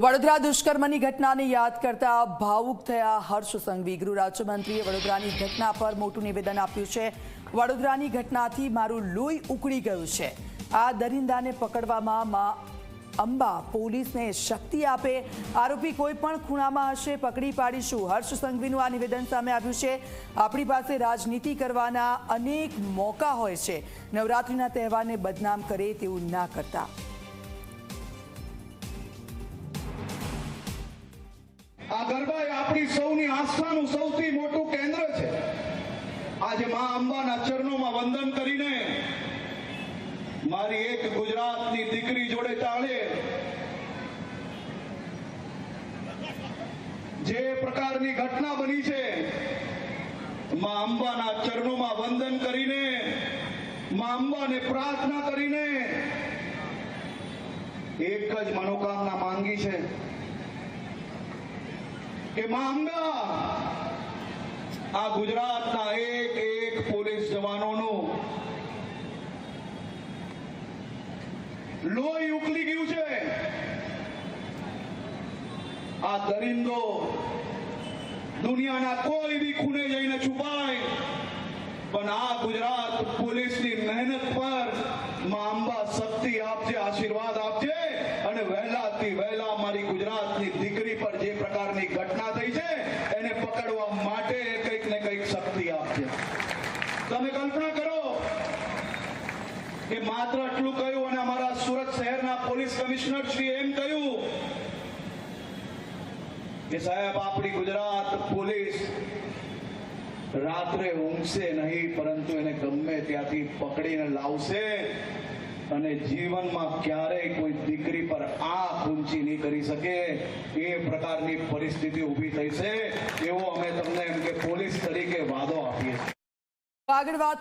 વડોદરા દુષ્કર્મની ઘટનાને યાદ કરતા ભાવુક થયા હર્ષ સંઘવી. ગૃહ રાજ્યમંત્રીએ વડોદરાની ઘટના પર મોટું નિવેદન આપ્યું છે. વડોદરાની ઘટનાથી મારું લોહી ઉકળી ગયું છે. આ દરિંદાને પકડવામાં મા અંબા પોલીસને શક્તિ આપે. આરોપી કોઈ પણ ખૂણામાં હશે, પકડી પાડીશું. હર્ષ સંઘવીનું આ નિવેદન સામે આવ્યું છે. આપણી પાસે રાજનીતિ કરવાના અનેક મોકા હોય છે. નવરાત્રિના તહેવારને બદનામ કરે તેવું ના કરતા. ગરબા એ આપણી સૌની આસ્થાનું સૌથી મોટું કેન્દ્ર છે. આજે મા અંબાના ચરણોમાં વંદન કરીને મારી એક ગુજરાતની દીકરી જોડે ચાલે. જે પ્રકારની ઘટના બની છે, મા અંબાના ચરણોમાં વંદન કરીને, મા અંબાને પ્રાર્થના કરીને, એક જ મનોકામના માંગી છે. કે મા આ ગુજરાતના એક એક પોલીસ જવાનોનું લોહી ઉકલી ગયું છે આ દરિંદો દુનિયાના કોઈ બી ખૂણે જઈને છુપાય પણ આ ગુજરાત પોલીસની મહેનત પર મા અંબા શક્તિ આપજે આશીર્વાદ આપજે અને વહેલાથી વહેલા મારી ગુજરાતની દીકરી પર જે પ્રકારની ઘટના થઈ છે, એને પકડવા માટે કંઈક ને કંઈક શક્તિ આપશે તમે કલ્પના કરો કે માત્ર આટલું કહ્યું અને અમારા સુરત શહેરના પોલીસ કમિશનર શ્રી એમ કહ્યું કે સાહેબ, આપણી ગુજરાત પોલીસ રાત્રે ઊંઘશે નહીં, પરંતુ એને ગમે ત્યાંથી પકડીને લાવશે. અને જીવનમાં ક્યારેય કોઈ દીકરી પર આંખ ઊંચી નહીં કરી શકે. એ પ્રકારની પરિસ્થિતિ ઊભી થઈ છે. એવો અમે તમને એમ કે પોલીસ તરીકે વાદો આપીએ આગળ વાત